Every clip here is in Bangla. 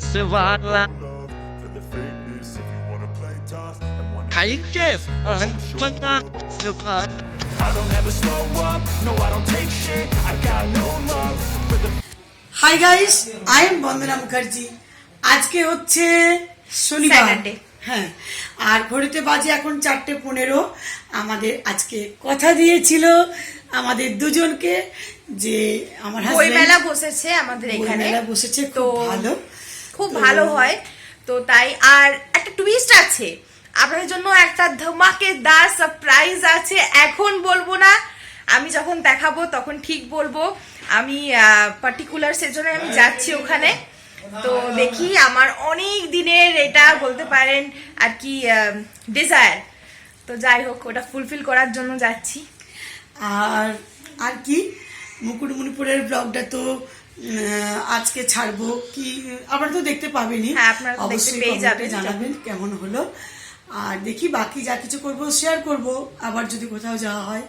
Savannah. Hi, Jeff. I'm. Savannah. I don't ever slow up, no I don't take shit I got no love for the hi guys I am Bandana Mukherjee আজকে হচ্ছে শনিবার হ্যাঁ আর ঘড়িতে বাজে এখন চারটে পনেরো আমাদের আজকে কথা দিয়েছিল আমাদের দুজনকে যে আমার বই মেলা বসেছে আমাদের এখানে বইমেলা বসেছে, তো ভালো। খুব ভালো হয়। তো তাই আর একটা টুইস্ট আছে। আপনাদের জন্য একটা ধমাকেদার সারপ্রাইজ আছে। এখন বলব না। আমি যখন দেখাবো তখন ঠিক বলব। আমি পার্টিকুলার সেজন্য আমি যাচ্ছি ওখানে। তো দেখি আমার অনেক দিনের এটা বলতে পারেন আর কি ডিজায়ার তো যাই হোক ওটা ফুলফিল করার জন্য যাচ্ছি। আর আর কি? মুকুটমণিপুরের ব্লগটা তো আজকে ছাড়বো কি আপনারা তো দেখতে পাবেনই। হ্যাঁ, অবশ্যই। জানাবেন কেমন হলো। আর দেখি বাকি যা কিছু করব শেয়ার করব আবার যদি কোথাও যাওয়া হয়।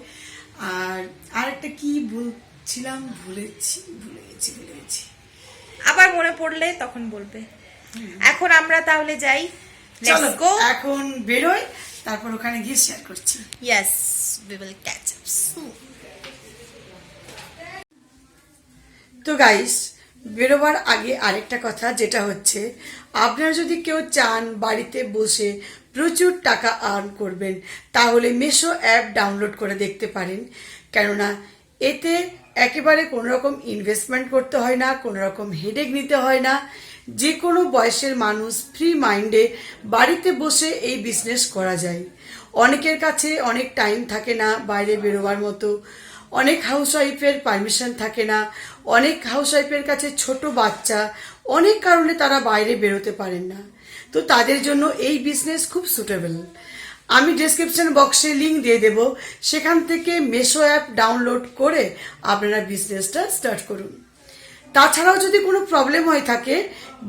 আর আর একটা কি বলছিলাম? ভুলেছি ভুলে গেছি ভুলে গেছি আবার মনে পড়লে তখন বলবে। এখন আমরা তাহলে যাই। চলো এখন বেরোই তারপর ওখানে গিয়ে শেয়ার করছি। Yes we will catch up তো গাইস বেরোবার আগে আরেকটা কথা, যেটা হচ্ছে, আপনারা যদি কেউ চান বাড়িতে বসে প্রচুর টাকা আর্ন করবেন, তাহলে মেশো অ্যাপ ডাউনলোড করে দেখতে পারেন। কেননা, এতে একেবারে কোনো রকম ইনভেস্টমেন্ট করতে হয় না, কোনো রকম হেডেক নিতে হয় না। যে কোনো বয়সের মানুষ ফ্রি মাইন্ডে বাড়িতে বসে এই বিজনেস করা যায়। অনেকের কাছে অনেক টাইম থাকে না বাইরে বেরোবার মতো। অনেক হাউসওয়াইফের পারমিশন থাকে না, অনেক হাউসওয়াইফের কাছে ছোট বাচ্চা, অনেক কারণে তারা বাইরে বেরোতে পারেন না। তো তাদের জন্য এই বিজনেস খুব সুটেবল আমি ডেসক্রিপশন বক্সে লিঙ্ক দিয়ে দেব, সেখান থেকে মেশো অ্যাপ ডাউনলোড করে আপনারা বিজনেসটা স্টার্ট করুন। তাছাড়াও যদি কোনো প্রবলেম হয়ে থাকে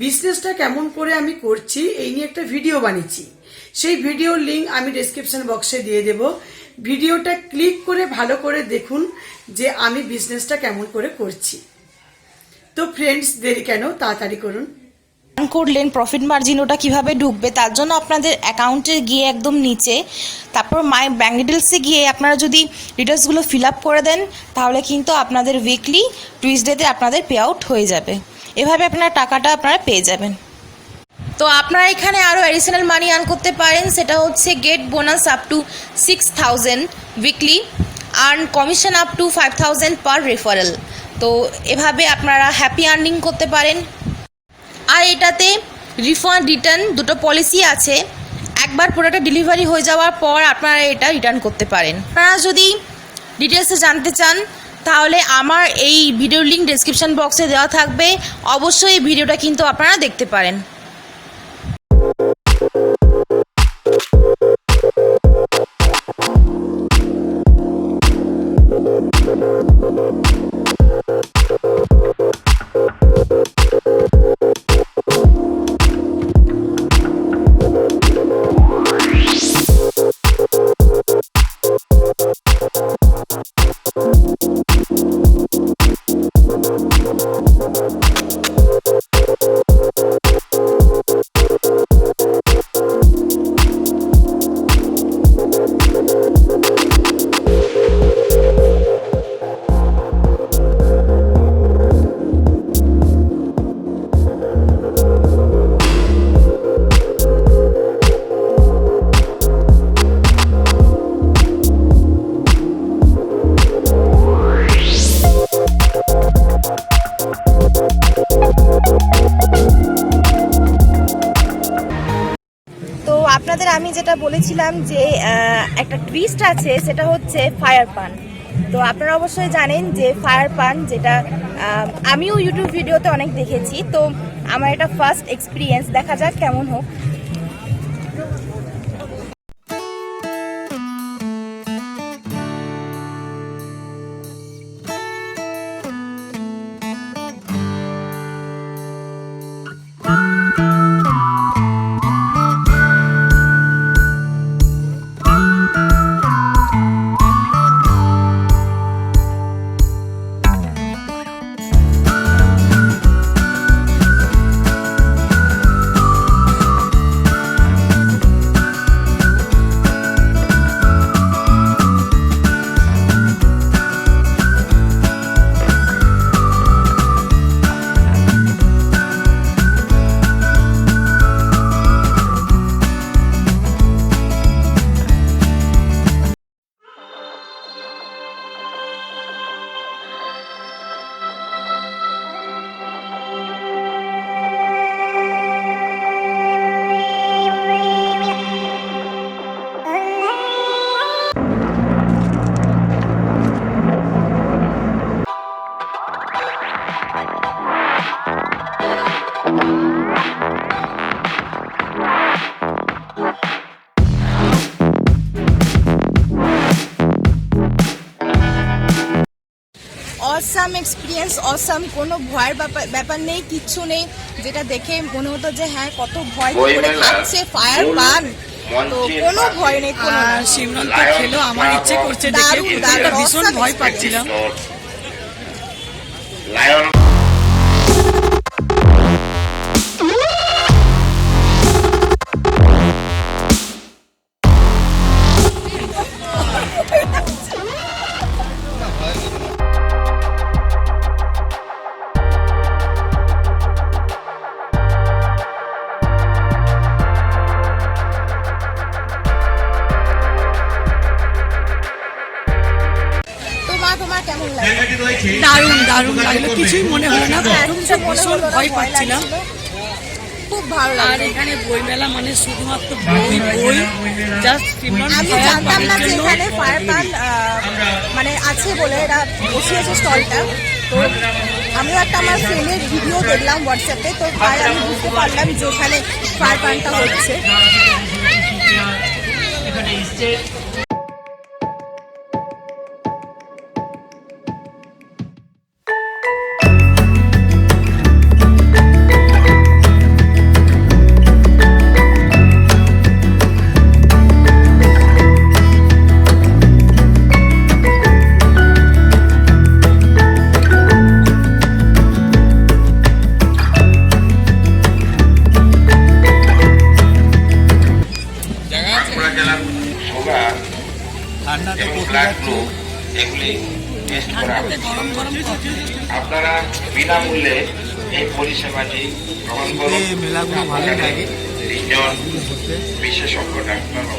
বিজনেসটা কেমন করে আমি করছি, এই নিয়ে একটা ভিডিও বানিয়েছি। সেই ভিডিওর লিঙ্ক আমি ডেসক্রিপশন বক্সে দিয়ে দেব। ভিডিওটা ক্লিক করে ভালো করে দেখুন যে আমি বিজনেসটা কেমন করে করছি। তো ফ্রেন্ডস দেরি কেন? তাড়াতাড়ি করুন। রান করলেন প্রফিট মার্জিন ওটা কীভাবে ঢুকবে, তার জন্য আপনাদের অ্যাকাউন্টে গিয়ে একদম নিচে, তারপর মাই ব্যাঙ্ক ডিটেলসে গিয়ে আপনারা যদি ডিটেলসগুলো ফিল আপ করে দেন, তাহলে কিন্তু আপনাদের উইকলি টুইসডেতে আপনাদের পে আউট হয়ে যাবে। এভাবে আপনার টাকাটা আপনারা পেয়ে যাবেন। তো আপনারা এখানে আরও অ্যাডিশনাল মানি আর্ন করতে পারেন। সেটা হচ্ছে get bonus up to six thousand weekly earn commission up to five thousand per referral তো এভাবে আপনারা হ্যাপি আর্নিং করতে পারেন। আর এটাতে রিফান্ড রিটার্ন দুটো পলিসি আছে। একবার প্রোডাক্টটা ডেলিভারি হয়ে যাওয়ার পর আপনারা এটা রিটার্ন করতে পারেন। আপনারা যদি ডিটেলসে জানতে চান, তাহলে আমার এই ভিডিও লিঙ্ক ডেসক্রিপশন বক্সে দেওয়া থাকবে। অবশ্যই এই ভিডিওটা কিন্তু আপনারা দেখতে পারেন। টুইস্ট আছে, সেটা হচ্ছে ফায়ার পান তো আপনারা অবশ্যই জানেন যে ফায়ার পান যেটা আমিও ইউটিউব ভিডিওতে অনেক দেখেছি। তো আমার এটা ফার্স্ট এক্সপিরিয়েন্স দেখা যাক কেমন হোক। দেখলাম এক্সপিরিয়েন্স অসাম কোনো ভয়ের ব্যাপার ব্যাপার নেই কিচ্ছু নেই যেটা দেখে মনে হতো যে হ্যাঁ কত ভয় করে খাচ্ছে ফায়ার পান তো কোনো ভয় নেই কোনো আর তো খেলো আমার ইচ্ছে করছে দেখে দারুণ, দারুণ, ভীষণ ভয় পাচ্ছিলাম। লায়ন দারুণ দারুণ। লাগল কিছুই মনে হলো না। প্রথম কিছু তো মনে ভীষণ না, ভয় পাচ্ছিলাম। খুব ভালো আর এখানে বইমেলা মানে শুধুমাত্র বই বই জাস্ট আমি জানতাম না যে এখানে ফায়ার পান মানে আছে বলে বসিয়েছে স্টলটা। তো আমিও একটা আমার ফ্রেন্ডের ভিডিও দেখলাম হোয়াটসঅ্যাপে তো তাই আমি বুঝতে পারলাম যে ওখানে ফায়ার পানটা হচ্ছে। এই পরিষেবাটি গ্রহণ করুন। মেলাগুলো ভালো লাগে। তিনজন বিশেষজ্ঞ ডাক্তারবাবু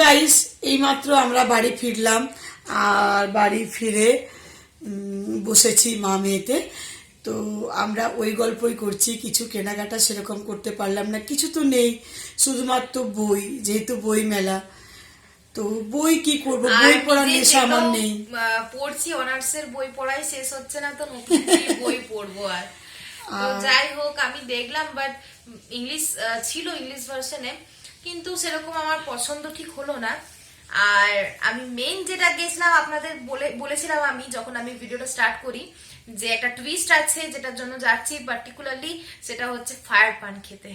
গাইস এইমাত্র আমরা বাড়ি ফিরলাম আর বাড়ি ফিরে বসেছি মা মেয়েতে। তো আমরা ওই গল্পই করছি কিছু কেনাকাটা সেরকম করতে পারলাম না। কিছু তো নেই শুধুমাত্র বই যেহেতু বই মেলা। তো বই কি করব? বই নিজে নেশা আমার নেই। পড়ছি অনার্স এর বই পড়াই শেষ হচ্ছে না তো নতুন বই পড়ব আর। যাই হোক আমি দেখলাম বাট ইংলিশ ছিল ইংলিশ ভার্সনে কিন্তু সেরকম আমার পছন্দ ঠিক হলো না। আর আমি মেন যেটা গেছিলাম, আপনাদের বলে, বলেছিলাম আমি যখন আমি ভিডিওটা স্টার্ট করি, যে একটা টুইস্ট আছে যেটার জন্য যাচ্ছি পার্টিকুলারলি সেটা হচ্ছে ফায়ার পান খেতে।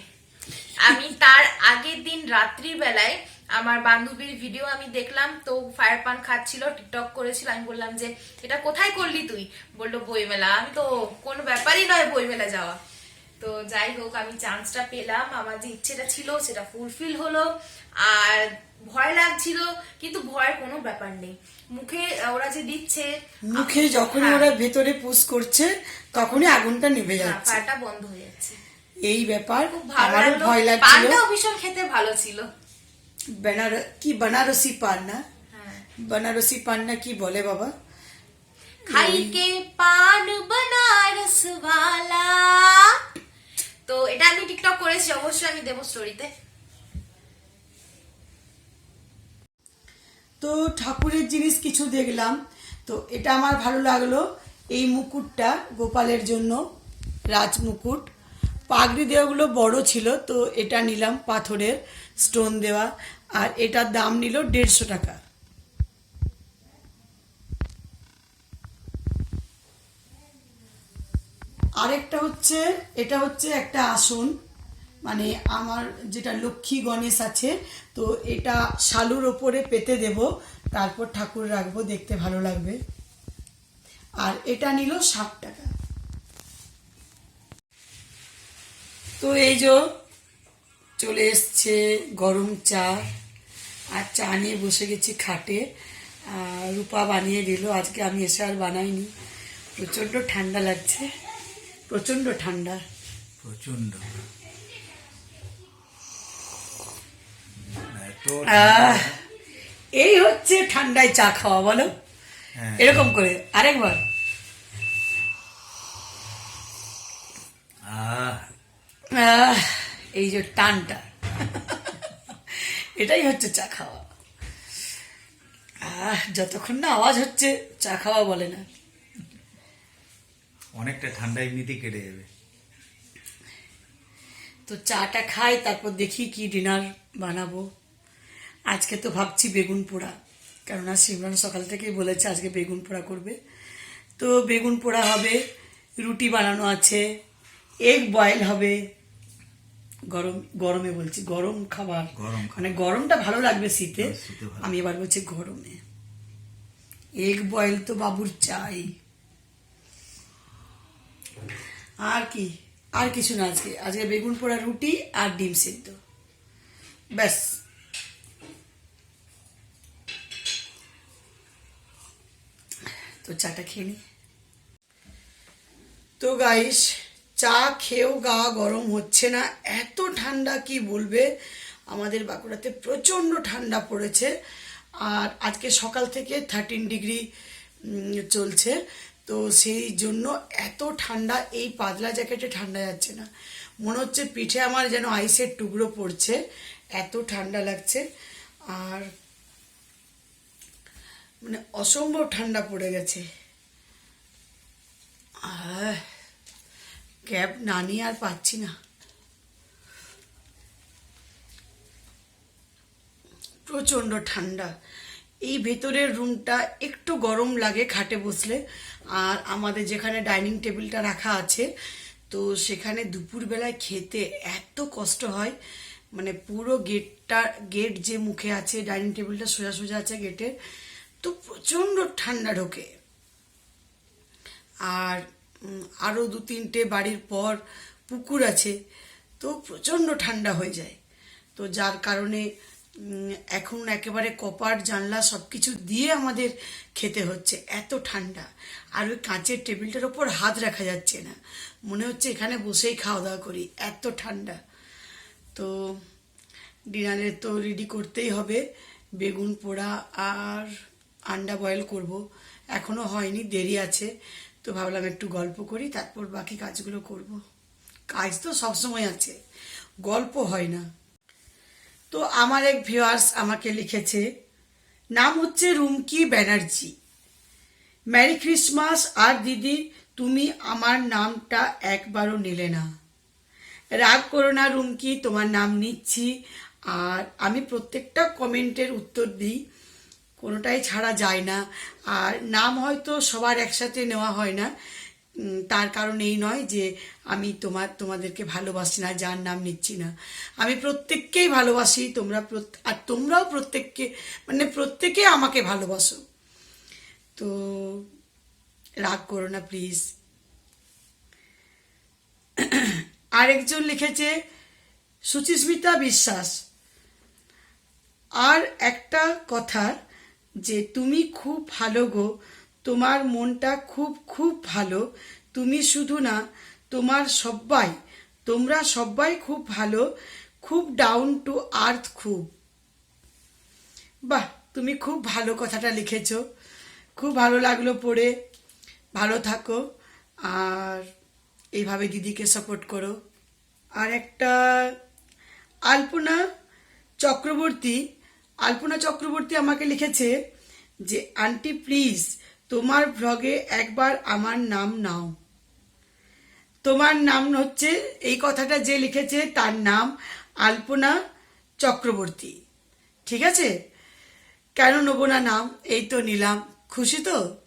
আমি তার আগের দিন রাত্রির বেলায় আমার বান্ধবীর ভিডিও আমি দেখলাম, তো ফায়ার পান খাচ্ছিল টিকটক করেছিল, আমি বললাম যে, এটা কোথায় করলি তুই? বলল, বইমেলা। আমি তো কোনো ব্যাপারই নয় বইমেলা যাওয়া। তো যাই হোক আমি চান্সটা পেলাম। আমার যে ইচ্ছেটা ছিল সেটা ফুলফিল হলো। আর ভয় লাগছিল কিন্তু ভয়ের কোনো ব্যাপার নেই। মুখে ওরা যে দিচ্ছে মুখে যখন হ্যাঁ। ওরা ভেতরে পুশ করছে তখনই আগুনটা নিভে হ্যাঁ, যাচ্ছে। পাটা বন্ধ হয়ে যাচ্ছে। এই ব্যাপার আমারও ভয় লাগছিল। পানটাও ভীষণ খেতে ভালো ছিল। বেনার কি বেনারসি পান না? হ্যাঁ। বেনারসি পান না কি বলে বাবা? খাইকে পান বেনারস বালা। তো এটা আমি টিকটক করেছি, অবশ্যই আমি দেবো স্টোরিতে তো ঠাকুরের জিনিস কিছু দেখলাম। তো এটা আমার ভালো লাগল, এই মুকুটটা গোপালের জন্য রাজ মুকুট পাগড়ি দেওয়াগুলো বড় ছিল, তো এটা নিলাম পাথরের স্টোন দেওয়া। আর এটার দাম নিল দেড়শো টাকা। আরেকটা হচ্ছে, এটা হচ্ছে একটা আসন মানে আমার যেটা লক্ষ্মী গণেশ আছে, তো এটা শালুর ওপরে পেতে দেব, তারপর ঠাকুর রাখব, দেখতে ভালো লাগবে। আর এটা নিল ষাট টাকা। তো এই যে চলে এসছে গরম চা, আর চা নিয়ে বসে গেছি খাটে রূপা বানিয়ে দিল, আজকে আমি এসে আর বানাইনি, প্রচণ্ড ঠান্ডা লাগছে। প্রচণ্ড ঠান্ডা। প্রচণ্ড এই হচ্ছে ঠান্ডায় চা খাওয়া বলো? হ্যাঁ। এরকম করে। আরেকবার। এই যে টানটা। এটাই হচ্ছে চা খাওয়া। আহ যতক্ষণ না আওয়াজ হচ্ছে চা খাওয়া বলে না। অনেকটা ঠান্ডা এমনিতেই কেটে যাবে। তো চাটা খাই তারপর দেখি কি ডিনার বানাবো। আজকে তো ভাবছি বেগুন পোড়া কেননা সিমরান সকাল থেকেই বলেছে আজকে বেগুন পোড়া করবে। তো বেগুন পোড়া হবে রুটি বানানো আছে এগ বয়েল হবে। গরম গরমে বলছি গরম খাবার। গরম মানে গরমটা ভালো লাগবে শীতে। আমি এবার বলছি গরমে। এগ বয়েল তো বাবুর চাই। আর কি, আর কিছু না আজকে। আজকে বেগুন পোড়া রুটি আর ডিম সিদ্ধ। ব্যাস। তো চাটা খেয়ে নি। তো গাইস চা খেয়েও গা গরম হচ্ছে না। এত ঠান্ডা কি বলবে? আমাদের বাঁকুড়াতে প্রচণ্ড ঠান্ডা পড়েছে। আর আজকে সকাল থেকে থার্টিন ডিগ্রি চলছে। তো সেই জন্য এত ঠান্ডা, এই পাতলা জ্যাকেটে ঠান্ডা যাচ্ছে না। মনে হচ্ছে পিঠে আমার যেন আইসের টুকরো পড়ছে, এত ঠান্ডা লাগছে। আর মানে অসম্ভব ঠান্ডা পড়ে গেছে। ক্যাব না নিয়ে আর পাচ্ছি না। প্রচণ্ড ঠান্ডা। এই ভেতরের রুমটা একটু গরম লাগে খাটে বসলে। আর আমাদের যেখানে ডাইনিং টেবিলটা রাখা আছে, তো সেখানে দুপুরবেলায় খেতে এত কষ্ট হয়। মানে পুরো গেটটা, গেট যে মুখে আছে, ডাইনিং টেবিলটা সোজা সোজা আছে গেটের, তো প্রচণ্ড ঠান্ডা ঢোকে। আর আরও দু তিনটে বাড়ির পর পুকুর আছে, তো প্রচণ্ড ঠান্ডা হয়ে যায়। তো যার কারণে এখন একেবারে কপার জানলা সব কিছু দিয়ে আমাদের খেতে হচ্ছে, এত ঠান্ডা। আর ওই কাঁচের টেবিলটার ওপর হাত রাখা যাচ্ছে না। মনে হচ্ছে এখানে বসেই খাওয়া দাওয়া করি, এত ঠান্ডা। তো ডিনারের তো রেডি করতেই হবে, বেগুন পোড়া আর আন্ডা বয়েল করব। এখনও হয়নি, দেরি আছে। তো ভাবলাম একটু গল্প করি, তারপর বাকি কাজগুলো করব। কাজ তো সবসময় আছে, গল্প হয় না। তো আমার এক ভিউয়ার্স আমাকে লিখেছে, নাম হচ্ছে রুমকি ব্যানার্জি। Merry Christmas. আর দিদি, তুমি আমার নামটা একবারও নিলে না। রাগ করো না রুমকি, তোমার নাম নিচ্ছি। আর আমি প্রত্যেকটা কমেন্টের উত্তর দিই, কোনোটাই ছাড়া যায় না। আর নাম হয়তো সবার একসাথে নেওয়া হয় না। তার কারণ এই নয় যে আমি তোমার, তোমাদেরকে ভালোবাসি না, যার নাম নিচ্ছি না। আমি প্রত্যেককেই ভালোবাসি, তোমরা আর তোমরাও প্রত্যেককে মানে প্রত্যেকে আমাকে ভালোবাসো। তো রাগ করো না প্লিজ আরেকজন লিখেছে, সুচিস্মিতা বিশ্বাস। আর একটা কথা যে, তুমি খুব ভালো গো তোমার মনটা খুব খুব ভালো। তুমি শুধু না, তোমার সবাই তোমরা সবাই খুব ভালো, খুব ডাউন টু আর্থ খুব। বাহ, তুমি খুব ভালো কথাটা লিখেছো। খুব ভালো লাগল পড়ে। ভালো থাকো। আর এইভাবে দিদিকে সাপোর্ট করো। আর একটা আলপনা চক্রবর্তী আলপনা চক্রবর্তী আমাকে লিখেছে যে আন্টি প্লিজ তোমার ভ্লগে একবার আমার নাম নাও। তোমার নাম হচ্ছে, এই কথাটা যে লিখেছে তার নাম আলপনা চক্রবর্তী। ঠিক আছে? কেন নেব না নাম? এই তো নিলাম। খুশি তো?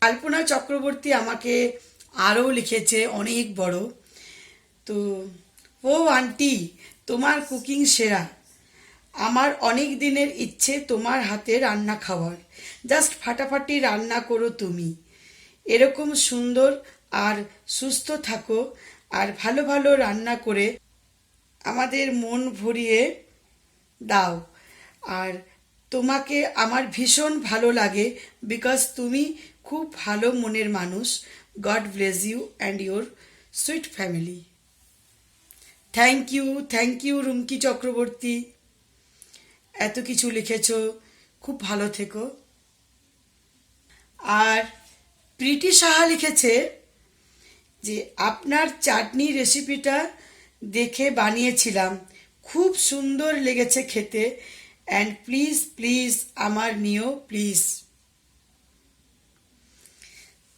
আলপনা চক্রবর্তী আমাকে আরও লিখেছে, অনেক বড়। তো, ও আন্টি, তোমার কুকিং সেরা। আমার অনেক দিনের ইচ্ছে তোমার হাতে রান্না খাওয়ার। জাস্ট ফাটাফাটি রান্না করো তুমি। এরকম সুন্দর আর সুস্থ থাকো আর ভালো ভালো রান্না করে আমাদের মন ভরিয়ে দাও। আর তোমাকে আমার ভীষণ ভালো লাগে বিকজ তুমি খুব ভালো মনের মানুষ। God bless you and your sweet family thank you thank you Rumki Chakraborty. এত কিছু লিখেছো, খুব ভালো থেকো। আর প্রীতি সাহা লিখেছে যে, আপনার চাটনি রেসিপিটা দেখে বানিয়েছিলাম। খুব সুন্দর লেগেছে খেতে। অ্যান্ড প্লিজ প্লিজ আমার নিও প্লিজ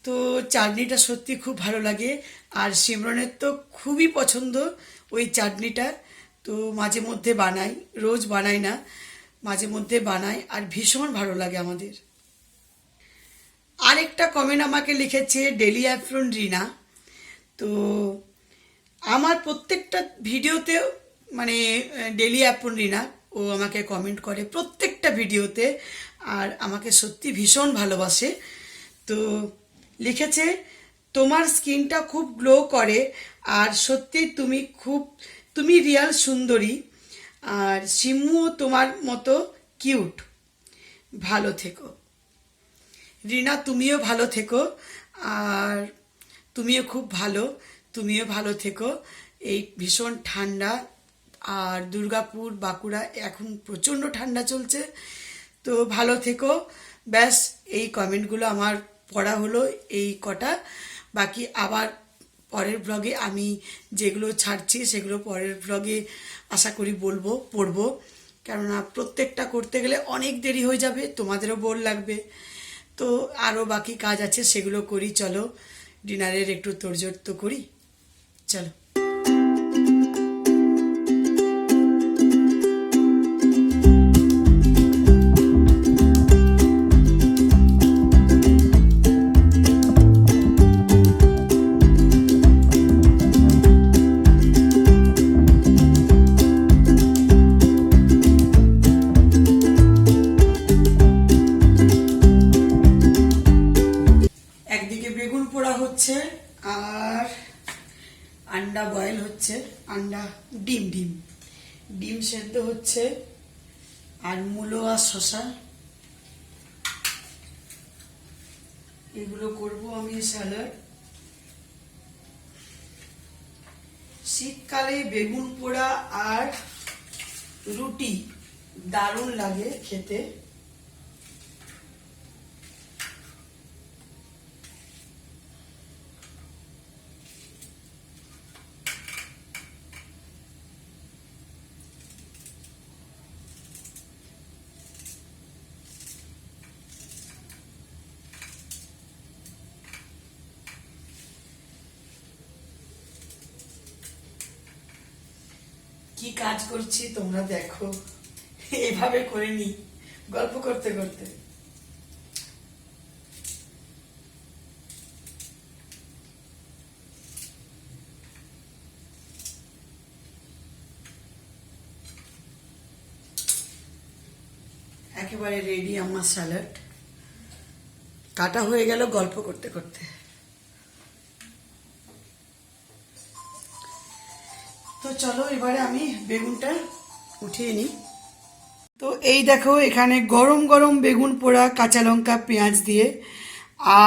তো চাটনিটা সত্যি খুব ভালো লাগে। আর সিমরনের তো খুবই পছন্দ ওই চাটনিটা। তো মাঝে মধ্যে বানাই, রোজ বানাই না। মাঝে মধ্যে বানাই, আর ভীষণ ভালো লাগে আমাদের। আরেকটা কমেন্ট আমাকে লিখেছে ডেলি অ্যাফ্রন রিনা তো আমার প্রত্যেকটা ভিডিওতেও মানে ডেলি অ্যাপন রিনা ও আমাকে কমেন্ট করে প্রত্যেকটা ভিডিওতে, আর আমাকে সত্যি ভীষণ ভালোবাসে। তো লিখেছে, তোমার স্কিনটা খুব গ্লো করে, আর সত্যি তুমি খুব, তুমি রিয়াল সুন্দরী। আর সিমুও তোমার মতো কিউট। ভালো থেকো। রিনা, তুমিও ভালো থেকো। আর তুমিও খুব ভালো। তুমিও ভালো থেকো। এই ভীষণ ঠান্ডা। আর দুর্গাপুর, বাঁকুড়া এখন প্রচণ্ড ঠান্ডা চলছে। তো ভালো থেকো। ব্যাস, এই কমেন্টগুলো আমার পড়া হলো এই কটা। বাকি আবার পরের ব্লগে আমি যেগুলো ছাড়ছি, সেগুলো পরের ব্লগে আশা করি বলব, পড়ব। কেননা প্রত্যেকটা করতে গেলে অনেক দেরি হয়ে যাবে, তোমাদেরও বোর লাগবে। তো আরও বাকি কাজ আছে, সেগুলো করি, চলো। ডিনারের একটু তোড়জোড় তো করি। চলো। হচ্ছে আন্ডা, ডিম ডিম। ডিম সেদ্ধ হচ্ছে আর মূলো আর শশা এগুলো করব আমি স্যালাড। শীতকালে বেগুন পোড়া আর রুটি দারুণ লাগে খেতে। কি কাজ করছি তোমরা দেখো। এভাবে করে নি, গল্প করতে করতে। একেবারে রেডি আমার স্যালাড কাটা হয়ে গেল গল্প করতে করতে। চলো, এবারে আমি বেগুনটা উঠিয়ে নিই। তো এই দেখো, এখানে গরম গরম বেগুন পোড়া, কাঁচা লঙ্কা, পেঁয়াজ দিয়ে।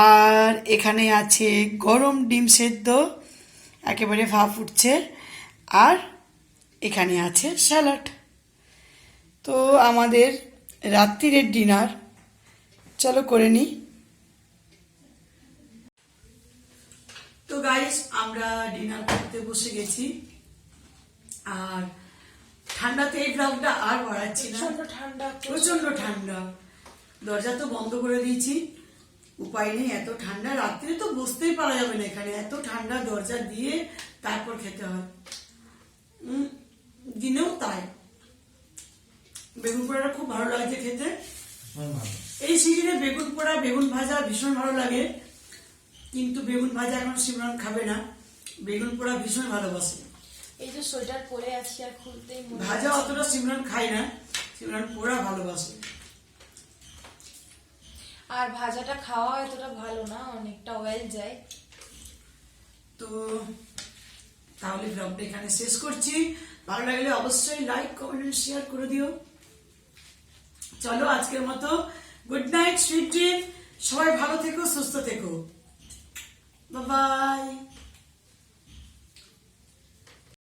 আর এখানে আছে গরম ডিম সেদ্ধ, একেবারে ভাপ উঠছে। আর এখানে আছে স্যালাড। তো আমাদের রাত্রিরের ডিনার। চলো করে নিই। তো গাইস আমরা ডিনার করতে বসে গেছি। আর ঠান্ডাতে এই ব্লগটা আর বাড়াচ্ছি না। ঠান্ডা প্রচণ্ড ঠান্ডা। দরজা তো বন্ধ করে দিয়েছি। উপায় নেই এত ঠান্ডা। রাত্রে তো বসতেই পারা যাবে না এখানে। এত ঠান্ডা দরজা দিয়ে তারপর খেতে হয়। উম, দিনেও তাই। বেগুন পোড়াটা খুব ভালো লাগছে খেতে। এই সিজনে বেগুন পোড়া বেগুন ভাজা ভীষণ ভালো লাগে। কিন্তু বেগুন ভাজা এখন সিমরান খাবে না। বেগুন পোড়া ভীষণ ভালোবাসে। এই যে সোয়েটার পরে আছি আর খুলতেই ভাজা অতটা সিমরান খায় না সিমরান পোড়া ভালোবাসে। আর ভাজাটা খাওয়া এতটা ভালো না অনেকটা অয়েল যায়। তো তাহলে ব্লগটা এখানে শেষ করছি। ভালো লাগলে অবশ্যই লাইক কমেন্ট শেয়ার করে দিও। চলো আজকের মতো গুড নাইট সুইট ড্রিম সবাই ভালো থেকো সুস্থ থেকো। বাই